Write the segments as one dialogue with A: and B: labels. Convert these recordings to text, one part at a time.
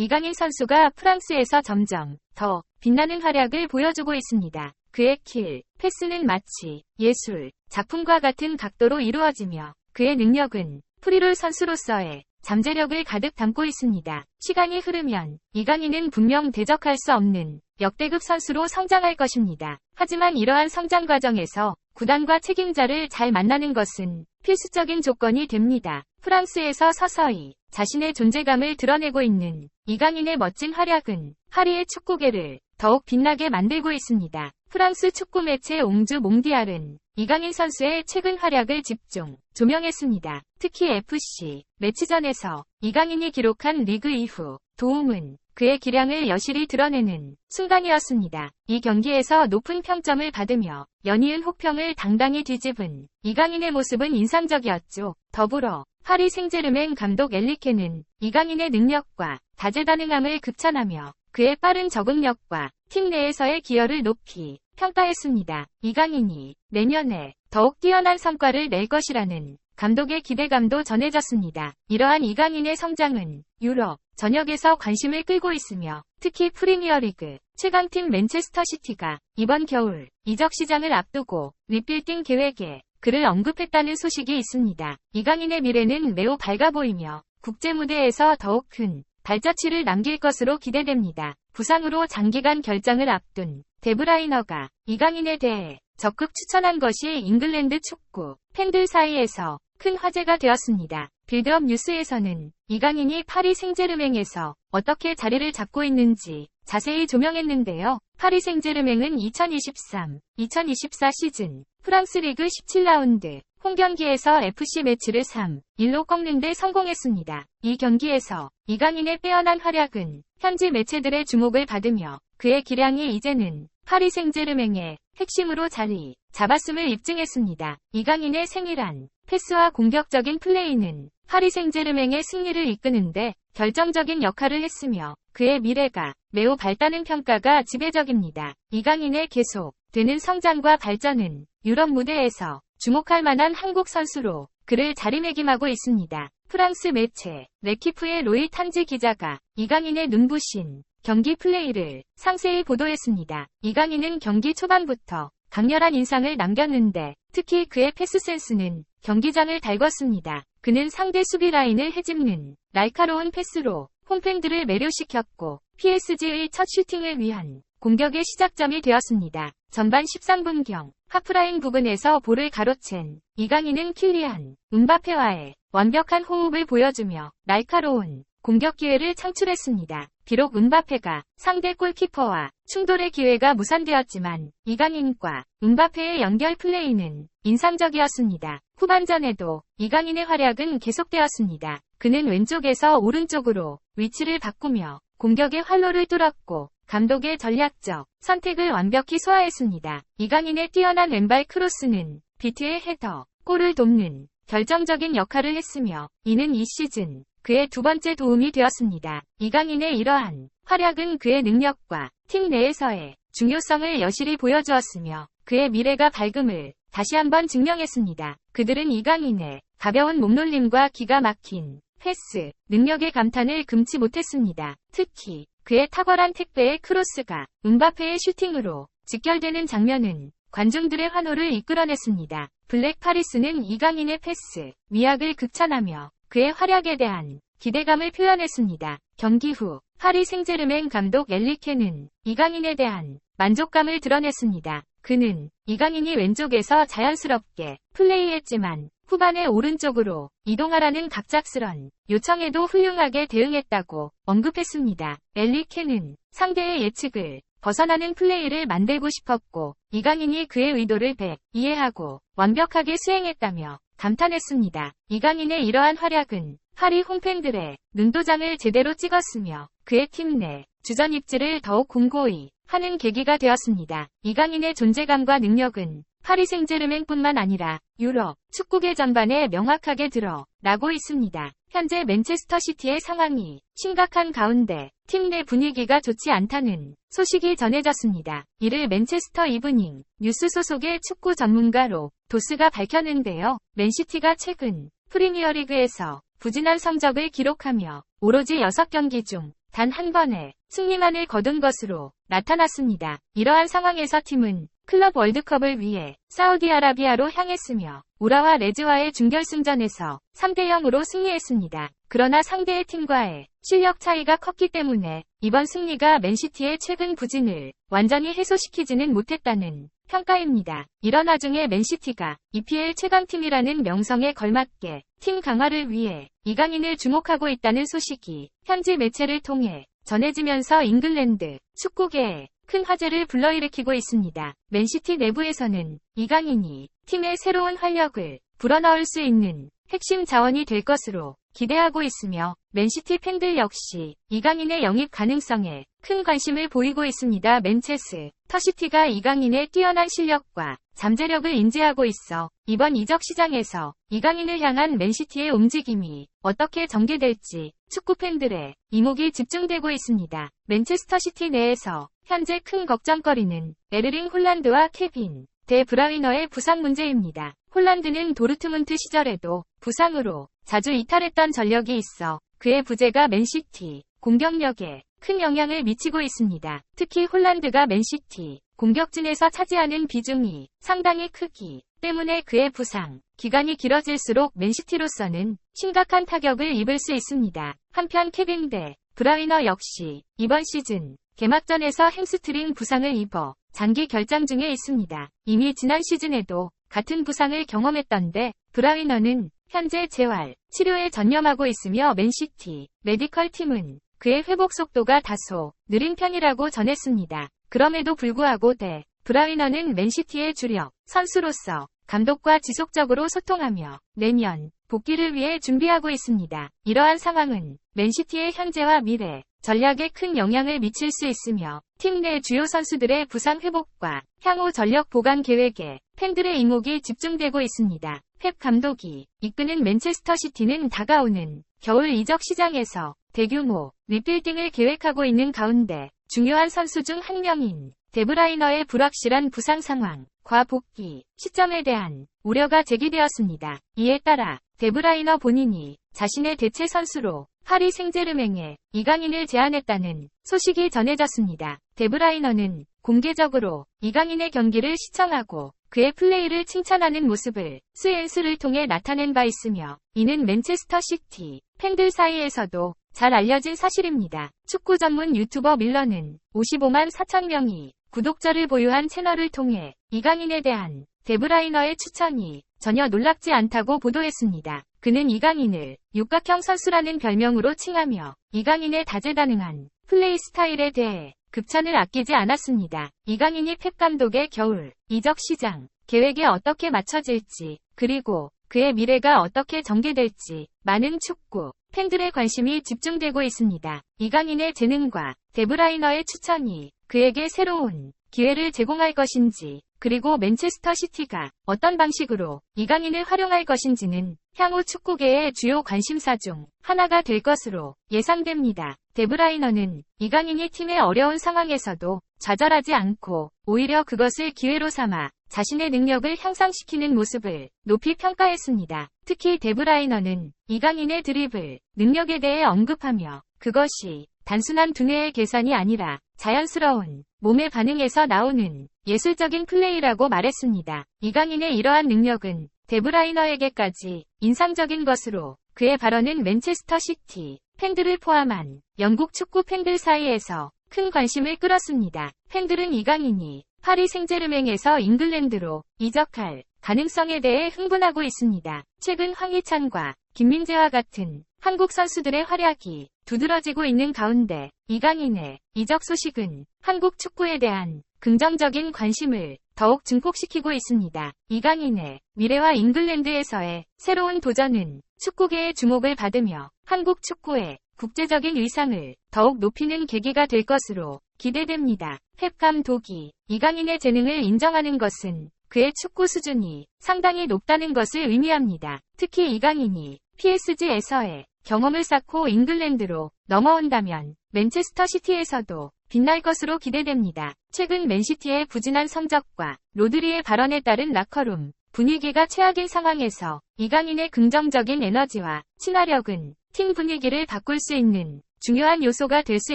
A: 이강인 선수가 프랑스에서 점점 더 빛나는 활약을 보여주고 있습니다. 그의 킬, 패스는 마치 예술, 작품과 같은 각도로 이루어지며 그의 능력은 프리롤 선수로서의 잠재력을 가득 담고 있습니다. 시간이 흐르면 이강인은 분명 대적할 수 없는 역대급 선수로 성장할 것입니다. 하지만 이러한 성장 과정에서 구단과 책임자를 잘 만나는 것은 필수적인 조건이 됩니다. 프랑스에서 서서히 자신의 존재감을 드러내고 있는 이강인의 멋진 활약은 파리의 축구계를 더욱 빛나게 만들고 있습니다. 프랑스 축구 매체 옹주 몽디알은 이강인 선수의 최근 활약을 집중 조명했습니다. 특히 FC 매치전에서 이강인이 기록한 리그 이후 도움은 그의 기량을 여실히 드러내는 순간이었습니다. 이 경기에서 높은 평점을 받으며 연이은 혹평을 당당히 뒤집은 이강인의 모습은 인상적이었죠. 더불어 파리 생제르맹 감독 엘리케는 이강인의 능력과 다재다능함을 극찬하며 그의 빠른 적응력과 팀 내에서의 기여를 높이 평가했습니다. 이강인이 내년에 더욱 뛰어난 성과를 낼 것이라는 감독의 기대감도 전해졌습니다. 이러한 이강인의 성장은 유럽 전역에서 관심을 끌고 있으며 특히 프리미어리그 최강팀 맨체스터 시티가 이번 겨울 이적 시장을 앞두고 리빌딩 계획에 그를 언급했다는 소식이 있습니다. 이강인의 미래는 매우 밝아 보이며 국제 무대에서 더욱 큰 발자취를 남길 것으로 기대됩니다. 부상으로 장기간 결장을 앞둔 데브라이너가 이강인에 대해 적극 추천한 것이 잉글랜드 축구 팬들 사이에서 큰 화제가 되었습니다. 빌드업 뉴스에서는 이강인이 파리 생제르맹에서 어떻게 자리를 잡고 있는지 자세히 조명했는데요. 파리 생제르맹은 2023-2024 시즌 프랑스 리그 17라운드 홈경기에서 FC 매치를 3-1로 꺾는 데 성공했습니다. 이 경기에서 이강인의 빼어난 활약은 현지 매체들의 주목을 받으며 그의 기량이 이제는 파리 생제르맹의 핵심으로 자리 잡았음을 입증했습니다. 이강인의 생일한 패스와 공격적인 플레이는 파리 생제르맹의 승리를 이끄는데 결정적인 역할을 했으며 그의 미래가 매우 밝다는 평가가 지배적입니다. 이강인의 계속 되는 성장과 발전은 유럽 무대에서 주목할 만한 한국 선수로 그를 자리매김하고 있습니다. 프랑스 매체 레키프의 로이 탄지 기자가 이강인의 눈부신 경기 플레이를 상세히 보도했습니다. 이강인은 경기 초반부터 강렬한 인상을 남겼는데 특히 그의 패스 센스는 경기장을 달궜습니다. 그는 상대 수비 라인을 헤집는 날카로운 패스로 홈팬들을 매료시켰고 PSG의 첫 슈팅을 위한 공격의 시작점이 되었습니다. 전반 13분경 하프라인 부근에서 볼을 가로챈 이강인은 킬리안 음바페와의 완벽한 호흡을 보여주며 날카로운 공격 기회를 창출했습니다. 비록 은바페가 상대 골키퍼와 충돌의 기회가 무산되었지만 이강인과 은바페의 연결 플레이는 인상적이었습니다. 후반전에도 이강인의 활약은 계속되었습니다. 그는 왼쪽에서 오른쪽으로 위치를 바꾸며 공격의 활로를 뚫었고 감독의 전략적 선택을 완벽히 소화했습니다. 이강인의 뛰어난 왼발 크로스는 비트의 헤더, 골을 돕는 결정적인 역할을 했으며 이는 이 시즌 그의 두 번째 도움이 되었습니다. 이강인의 이러한 활약은 그의 능력과 팀 내에서의 중요성을 여실히 보여주었으며 그의 미래가 밝음을 다시 한번 증명했습니다. 그들은 이강인의 가벼운 몸놀림과 기가 막힌 패스, 능력의 감탄을 금치 못했습니다. 특히 그의 탁월한 택배의 크로스가 은바페의 슈팅으로 직결되는 장면은 관중들의 환호를 이끌어냈습니다. 블랙 파리스는 이강인의 패스, 위약을 극찬하며 그의 활약에 대한 기대감을 표현했습니다. 경기 후 파리 생제르맹 감독 엘리케는 이강인에 대한 만족감을 드러냈습니다. 그는 이강인이 왼쪽에서 자연스럽게 플레이했지만 후반에 오른쪽으로 이동하라는 갑작스런 요청에도 훌륭하게 대응했다고 언급했습니다. 엘리케는 상대의 예측을 벗어나는 플레이를 만들고 싶었고 이강인이 그의 의도를 100 이해하고 완벽하게 수행했다며 감탄했습니다. 이강인의 이러한 활약은 파리 홈팬들의 눈도장을 제대로 찍었으며 그의 팀 내 주전 입지를 더욱 공고히 하는 계기가 되었습니다. 이강인의 존재감과 능력은 파리 생제르맹뿐만 아니라 유럽 축구계 전반에 명확하게 드러나고 있습니다. 현재 맨체스터 시티의 상황이 심각한 가운데 팀 내 분위기가 좋지 않다는 소식이 전해졌습니다. 이를 맨체스터 이브닝 뉴스 소속의 축구 전문가로 도스가 밝혔는데요. 맨시티가 최근 프리미어리그에서 부진한 성적을 기록하며 오로지 6경기 중 단 한 번의 승리만을 거둔 것으로 나타났습니다. 이러한 상황에서 팀은 클럽 월드컵을 위해 사우디아라비아로 향했으며 우라와 레즈와의 준결승전에서 3대0으로 승리했습니다. 그러나 상대의 팀과의 실력 차이가 컸기 때문에 이번 승리가 맨시티의 최근 부진을 완전히 해소시키지는 못했다는 평가입니다. 이런 와중에 맨시티가 EPL 최강팀이라는 명성에 걸맞게 팀 강화를 위해 이강인을 주목하고 있다는 소식이 현지 매체를 통해 전해지면서 잉글랜드 축구계에 큰 화제를 불러일으키고 있습니다. 맨시티 내부에서는 이강인이 팀의 새로운 활력을 불어넣을 수 있는 핵심 자원이 될 것으로 기대하고 있으며 맨시티 팬들 역시 이강인의 영입 가능성에 큰 관심을 보이고 있습니다. 맨체스 터시티가 이강인의 뛰어난 실력과 잠재력을 인지하고 있어 이번 이적 시장에서 이강인을 향한 맨시티의 움직임이 어떻게 전개될지 축구 팬들의 이목이 집중되고 있습니다. 맨체스터 시티 내에서 현재 큰 걱정거리는 에르링 홀란드와 케빈 데 브라위너의 부상 문제입니다. 홀란드는 도르트문트 시절에도 부상으로 자주 이탈했던 전력이 있어 그의 부재가 맨시티 공격력에 큰 영향을 미치고 있습니다. 특히 홀란드가 맨시티 공격진에서 차지하는 비중이 상당히 크기 때문에 그의 부상 기간이 길어질수록 맨시티로서는 심각한 타격을 입을 수 있습니다. 한편 케빈 대 브라위너 역시 이번 시즌 개막전에서 햄스트링 부상을 입어 장기 결장 중에 있습니다. 이미 지난 시즌에도 같은 부상을 경험했던데 브라위너는 현재 재활, 치료에 전념하고 있으며 맨시티 메디컬 팀은 그의 회복 속도가 다소 느린 편이라고 전했습니다. 그럼에도 불구하고 대 브라위너는 맨시티의 주력 선수로서 감독과 지속적으로 소통하며 내년 복귀를 위해 준비하고 있습니다. 이러한 상황은 맨시티의 현재와 미래 전략에 큰 영향을 미칠 수 있으며 팀 내 주요 선수들의 부상 회복과 향후 전력 보강 계획에 팬들의 이목이 집중되고 있습니다. 펩 감독이 이끄는 맨체스터 시티는 다가오는 겨울 이적 시장에서 대규모 리빌딩을 계획하고 있는 가운데 중요한 선수 중 한 명인 데브라이너의 불확실한 부상 상황, 과 복귀 시점에 대한 우려가 제기되었습니다. 이에 따라 데브라이너 본인이 자신의 대체 선수로 파리 생제르맹에 이강인을 제안했다는 소식이 전해졌습니다. 데브라이너는 공개적으로 이강인의 경기를 시청하고 그의 플레이를 칭찬하는 모습을 스엔스를 통해 나타낸 바 있으며 이는 맨체스터 시티 팬들 사이에서도 잘 알려진 사실입니다. 축구 전문 유튜버 밀러는 55만 4천 명이 구독자를 보유한 채널을 통해 이강인에 대한 데브라이너의 추천이 전혀 놀랍지 않다고 보도했습니다. 그는 이강인을 육각형 선수라는 별명으로 칭하며 이강인의 다재다능한 플레이 스타일에 대해 극찬을 아끼지 않았습니다. 이강인이 펩 감독의 겨울 이적 시장 계획에 어떻게 맞춰질지 그리고 그의 미래가 어떻게 전개될지 많은 축구 팬들의 관심이 집중되고 있습니다. 이강인의 재능과 데브라이너의 추천이 그에게 새로운 기회를 제공할 것인지 그리고 맨체스터 시티가 어떤 방식으로 이강인을 활용할 것인지는 향후 축구계의 주요 관심사 중 하나가 될 것으로 예상됩니다. 데브라이너는 이강인이 팀의 어려운 상황에서도 좌절하지 않고 오히려 그것을 기회로 삼아 자신의 능력을 향상시키는 모습을 높이 평가했습니다. 특히 데브라이너는 이강인의 드리블 능력에 대해 언급하며 그것이 단순한 두뇌의 계산이 아니라 자연스러운 몸의 반응에서 나오는 예술적인 플레이라고 말했습니다. 이강인의 이러한 능력은 데브라이너에게까지 인상적인 것으로 그의 발언은 맨체스터 시티 팬들을 포함한 영국 축구 팬들 사이에서 큰 관심을 끌었습니다. 팬들은 이강인이 파리 생제르맹에서 잉글랜드로 이적할 가능성에 대해 흥분하고 있습니다. 최근 황희찬과 김민재와 같은 한국 선수들의 활약이 두드러지고 있는 가운데 이강인의 이적 소식은 한국 축구에 대한 긍정적인 관심을 더욱 증폭시키고 있습니다. 이강인의 미래와 잉글랜드에서의 새로운 도전은 축구계의 주목을 받으며 한국 축구의 국제적인 위상을 더욱 높이는 계기가 될 것으로 기대됩니다. 펩 감독이 이강인의 재능을 인정하는 것은 그의 축구 수준이 상당히 높다는 것을 의미합니다. 특히 이강인이 PSG에서의 경험을 쌓고 잉글랜드로 넘어온다면 맨체스터 시티에서도 빛날 것으로 기대됩니다. 최근 맨시티의 부진한 성적과 로드리의 발언에 따른 라커룸 분위기가 최악인 상황에서 이강인의 긍정적인 에너지와 친화력은 팀 분위기를 바꿀 수 있는 중요한 요소가 될 수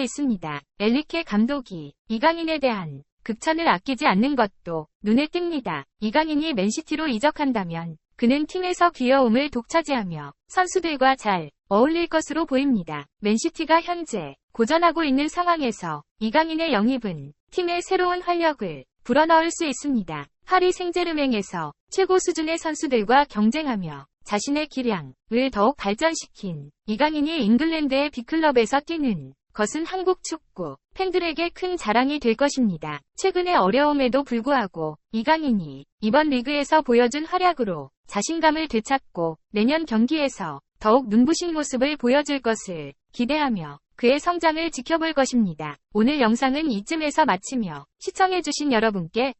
A: 있습니다. 엘리케 감독이 이강인에 대한 극찬을 아끼지 않는 것도 눈에 띕니다. 이강인이 맨시티로 이적한다면 그는 팀에서 귀여움을 독차지하며 선수들과 잘 어울릴 것으로 보입니다. 맨시티가 현재 고전하고 있는 상황에서 이강인의 영입은 팀의 새로운 활력을 불어넣을 수 있습니다. 파리 생제르맹에서 최고 수준의 선수들과 경쟁하며 자신의 기량을 더욱 발전시킨 이강인이 잉글랜드의 빅클럽에서 뛰는 것은 한국 축구 팬들에게 큰 자랑이 될 것입니다. 최근의 어려움에도 불구하고 이강인이 이번 리그에서 보여준 활약으로 자신감을 되찾고 내년 경기에서 더욱 눈부신 모습을 보여줄 것을 기대하며 그의 성장을 지켜볼 것입니다. 오늘 영상은 이쯤에서 마치며 시청해주신 여러분께